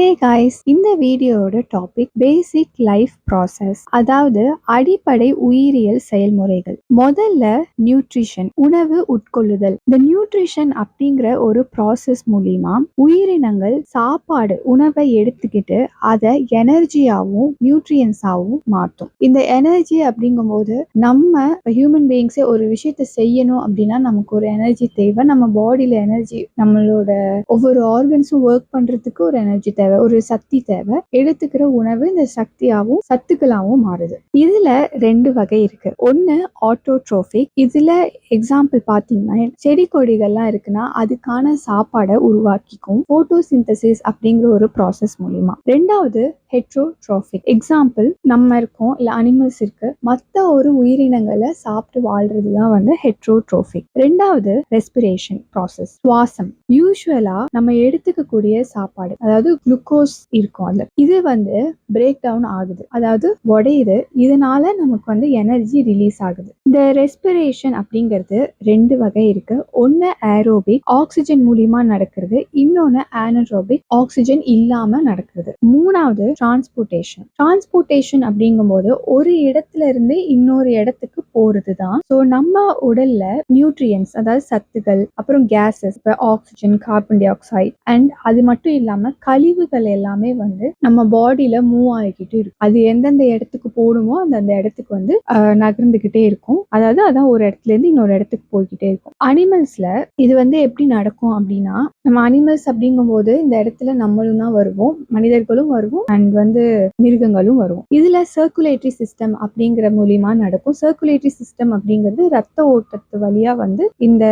Hey guys இந்த வீடியோவோட topic பேசிக் life process அதாவது அடிப்படை உயிரியல் செயல்முறைகள். முதல்ல நியூட்ரிஷன் உணவு உட்கொள்ளுதல். இந்த நியூட்ரிஷன் அப்படிங்கிற ஒரு ப்ராசஸ் மூலியமா உயிரினங்கள் சாப்பாடு உணவை எடுத்துக்கிட்டு அதை எனர்ஜியாவும் நியூட்ரியன்ஸாவும் மாற்றும். இந்த எனர்ஜி அப்படிங்கும்போது நம்ம ஹியூமன் பீயிங்ஸே ஒரு விஷயத்த செய்யணும் அப்படின்னா நமக்கு ஒரு எனர்ஜி தேவை. நம்ம பாடியில எனர்ஜி நம்மளோட ஒவ்வொரு ஆர்கன்ஸும் ஒர்க் பண்றதுக்கு ஒரு எனர்ஜி தேவை. ஒரு சக்தி தேவை. எடுத்துக்கிற உணவு இந்த சக்தியாவும் சத்துக்களாவும் மாறுது. இதுல ரெண்டு வகை இருக்கு. ஒன்னு ஆட்டோட்ரோபிக் இதுல எக்ஸாம்பிள் பாத்தீங்கன்னா செடி கொடிகள்லாம் இருக்குன்னா அதுக்கான சாப்பாடை உருவாக்கிக்கும். போட்டோசிந்தசிஸ் அப்படிங்கிற ஒரு ப்ராசஸ் மூலியமா. ரெண்டாவது ஹெட்ரோட்ரோபிக் எக்ஸாம்பிள் நம்ம இருக்கோம் இல்ல அனிமல்ஸ் இருக்கு. மத்த ஒரு உயிரினங்களை சாப்பிட்டு வாழ்றது தான் வந்து ஹெட்ரோட்ரோபிக் ரெண்டாவது ரெஸ்பிரேஷன் ப்ராசஸ் சுவாசம். யூஸ்வலா நம்ம எடுத்துக்கக்கூடிய சாப்பாடு. அதாவது குளுக்கோஸ் இருக்கும் அதுல. இது வந்து பிரேக் டவுன் ஆகுது. அதாவது உடையுது. இதனால நமக்கு வந்து எனர்ஜி ரிலீஸ் ஆகுது. இந்த ரெஸ்பிரேஷன் அப்படிங்கிறது ரெண்டு வகை இருக்கு. ஒன்னு ஏரோபிக் ஆக்சிஜன் மூலியமா நடக்கிறது. இன்னொன்னு ஆனரோபிக் ஆக்சிஜன் இல்லாம நடக்கிறது. மூணாவது டிரான்ஸ்போர்ட்டேஷன் டிரான்ஸ்போர்ட்டேஷன் அப்படிங்கும்போது ஒரு இடத்துல இருந்து இன்னொரு இடத்துக்கு போறது தான் ஸோ நம்ம உடல்ல நியூட்ரியன்ஸ் அதாவது சத்துக்கள் அப்புறம் கேசஸ் இப்போ oxygen carbon dioxide and அது மட்டும் இல்லாம கழிவுகள் எல்லாமே வந்து நம்ம பாடியில மூவ் ஆகிக்கிட்டு இருக்கும். அது எந்தெந்த இடத்துக்கு போடுமோ அந்தந்த இடத்துக்கு வந்து நகர்ந்துகிட்டே இருக்கும். அதாவது அதான் ஒரு இடத்துல இருந்து இன்னொரு இடத்துக்கு போய்கிட்டே இருக்கும். அனிமல்ஸ்ல இது வந்து எப்படி நடக்கும் அப்படின்னா நம்ம அனிமல்ஸ் அப்படிங்கும்போது இந்த இடத்துல நம்மளும் தான் வருவோம் மனிதர்களும் வருவோம் அண்ட் வந்து மிருகங்களும் வருவோம். இதுல சர்க்குலேட்டரி சிஸ்டம் அப்படிங்கிற மூலியமா நடக்கும். சர்க்குலேட்டரி சிஸ்டம் அப்படிங்கிறது ரத்த ஓட்டத்து வழியா வந்து இந்த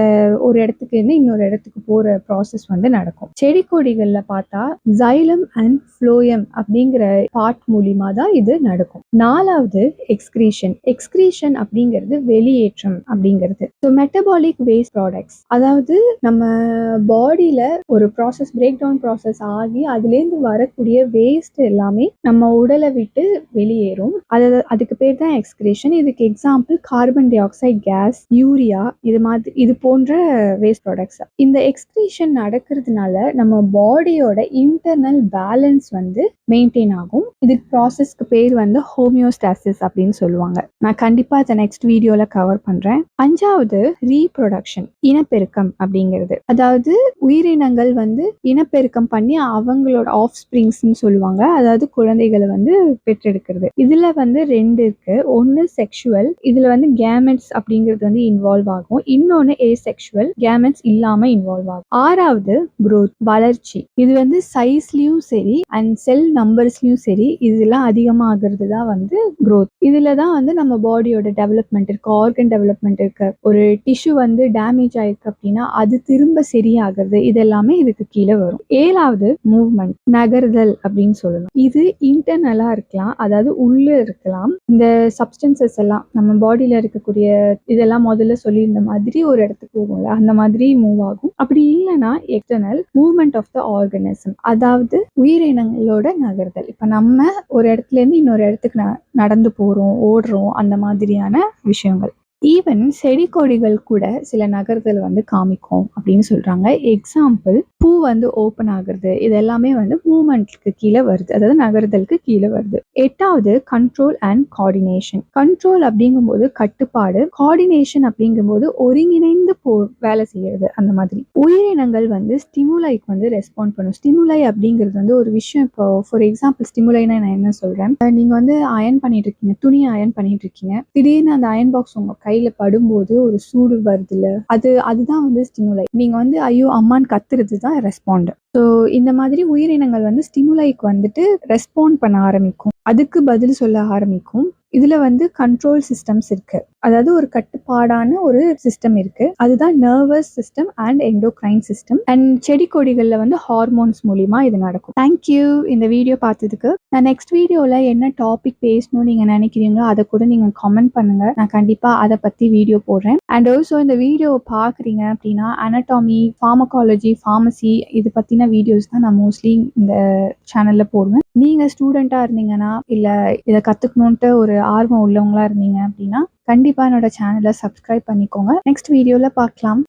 ஒரு இடத்துக்கு இருந்து இன்னொரு இடத்துக்கு போற ப்ராசஸ் வந்து நடக்கும். செடி கொடிகள்ல பார்த்தா ஜை ஜைலம் அண்ட் ஃப்ளோயம் அப்படிங்கிற பார்ட் மூலியமா தான் இது நடக்கும். நாலாவது எக்ஸ்கிரீஷன் எக்ஸ்கிரீஷன் அப்படிங்கிறது வெளியேற்றம் அப்படிங்கிறது. ஸோ மெட்டபாலிக் வேஸ்ட் ப்ராடக்ட்ஸ் அதாவது நம்ம பாடியில ஒரு ப்ராசஸ் பிரேக் டவுன் ப்ராசஸ் ஆகி அதுலேருந்து வரக்கூடிய வேஸ்ட் எல்லாமே நம்ம உடலை விட்டு வெளியேறும். அது அதுக்கு பேர் தான் எக்ஸ்கிரேஷன் இதுக்கு example carbon dioxide gas urea இது மாதிரி இது போன்ற வேஸ்ட் ப்ராடக்ட்ஸ் இந்த எக்ஸ்கிரீஷன் நடக்கிறதுனால நம்ம பாடியோட இன்டர்னல் பேலன்ஸ் வந்து மெயின்டைன் ஆகும். இதுக்கு ப்ராசஸ்க்கு பேர் வந்து ஹோமியோஸ்டாசிஸ் அப்படின்னு சொல்லுவாங்க. நான் கண்டிப்பா இதை நெக்ஸ்ட் வீடியோல கவர் பண்றேன். அஞ்சாவது ரீப்ரொடக்ஷன் இனப்பெருக்கம் அப்படிங்கிறது. அதாவது உயிரினங்கள் வந்து இனப்பெருக்கம் பண்ணி அவங்களோட ஆஃப் ஸ்ப்ரிங்ஸ்னு சொல்லுவாங்க. அதாவது குழந்தைகளை வந்து பெற்றெடுக்கிறது. இதுல வந்து ரெண்டு இருக்கு. ஒன்னு செக்ஷுவல் இதுல வந்து கேமெட்ஸ் அப்படிங்கிறது வந்து இன்வால்வ் ஆகும். இன்னொன்னு ஏ செக்ஷுவல் கேமெட்ஸ் இல்லாம இன்வால்வ் ஆகும். ஆறாவது குரோத் வளர்ச்சி. இது வந்து சைஸ்லயும் சரி அண்ட் செல் நம்பர்ஸ்லயும் சரி இதெல்லாம் அதிகமாகிறது தான் வந்து க்ரோத் இதில் தான் வந்து நம்ம பாடியோட டெவலப்மெண்ட் இருக்கு ஆர்கன் டெவலப்மெண்ட் இருக்கு. ஒரு டிஷ்யூ வந்து டேமேஜ் ஆயிருக்கு அப்படின்னா அது திரும்ப சரியாகிறது இதெல்லாமே இதுக்கு கீழே வரும். ஏழாவது மூவ்மெண்ட் நகர்தல் அப்படின்னு சொல்லலாம். இது இன்டர்னலா இருக்கலாம் அதாவது உள்ள இருக்கலாம். இந்த சப்ஸ்டன்சஸ் எல்லாம் நம்ம பாடியில இருக்கக்கூடிய இதெல்லாம் முதல்ல சொல்லியிருந்த மாதிரி ஒரு இடத்துக்கு போகும்ல அந்த மாதிரி மூவ் ஆகும். அப்படி இல்லைன்னா external movement of the organism அதாவது உயிரினங்களோட நகர்தல். இப்ப நம்ம ஒரு இடத்துல இருந்து இன்னொரு இடத்துக்கு ந- நடந்து போறோம் ஓடுறோம் அந்த மாதிரியான விஷயங்கள். ஈவன் செடி கொடிகள் கூட சில நகர்தல் வந்து காமிக்கும் அப்படின்னு சொல்றாங்க. எக்ஸாம்பிள் பூ வந்து ஓப்பன் ஆகுறது இது எல்லாமே வந்து மூமெண்ட்க்கு கீழே வருது. அதாவது நகர்தலுக்கு கீழே வருது. எட்டாவது கண்ட்ரோல் அண்ட் கோஆர்டினேஷன் கண்ட்ரோல் அப்படிங்கும்போது கட்டுப்பாடு கோஆர்டினேஷன் அப்படிங்கும்போது ஒருங்கிணைந்து போ வேலை செய்யறது அந்த மாதிரி. உயிரினங்கள் வந்து ஸ்டிமுலைக்கு வந்து ரெஸ்பாண்ட் பண்ணும். ஸ்டிமுலை அப்படிங்கிறது வந்து ஒரு விஷயம். இப்போ ஃபார் எக்ஸாம்பிள் ஸ்டிமுலைனா நான் என்ன சொல்றேன்? நீங்கள் நீங்க வந்து அயன் பண்ணிட்டு இருக்கீங்க துணி அயன் பண்ணிட்டு இருக்கீங்க. திடீர்னு அந்த அயன் பாக்ஸ் உங்க கையில படும்போது ஒரு சூடு வருதுல்ல? அது அதுதான் வந்து ஸ்டிமுலை நீங்க வந்து ஐயோ அம்மான்னு கத்துறது தான் ரெஸ்பாண்ட் ஸோ இந்த மாதிரி உயிரினங்கள் வந்து ஸ்டிமுலைக்கு வந்துட்டு ரெஸ்பாண்ட் பண்ண ஆரம்பிக்கும். அதுக்கு பதில் சொல்ல ஆரம்பிக்கும். இதுல வந்து கண்ட்ரோல் சிஸ்டம்ஸ் இருக்கு. அதாவது ஒரு கட்டுப்பாடான ஒரு சிஸ்டம் இருக்கு. அதுதான் nervous system and endocrine system and செடி கொடிகளில் வந்து ஹார்மோன்ஸ் மூலிமா இது நடக்கும். தேங்க்யூ இந்த வீடியோ பார்த்ததுக்கு. நான் நெக்ஸ்ட் வீடியோவில் என்ன டாபிக் பேசணும்னு நீங்கள் நினைக்கிறீங்களோ அதை கூட நீங்கள் கமெண்ட் பண்ணுங்க. நான் கண்டிப்பாக அதை பத்தி வீடியோ போடுறேன். அண்ட் ஆல்சோ இந்த வீடியோவை பார்க்குறீங்க அப்படின்னா அனட்டாமி ஃபார்மகாலஜி ஃபார்மசி இது பற்றின வீடியோஸ் தான் நான் மோஸ்ட்லி இந்த சேனல்ல போடுவேன். நீங்கள் ஸ்டூடெண்ட்டாக இருந்தீங்கன்னா இல்லை இதை கத்துக்கணுன்ட்டு ஒரு ஆர்வம் உள்ளவங்களா இருந்தீங்க அப்படின்னா கண்டிப்பா என்னோட சேனலை சப்ஸ்கிரைப் பண்ணிக்கோங்க. நெக்ஸ்ட் வீடியோல பார்க்கலாம்.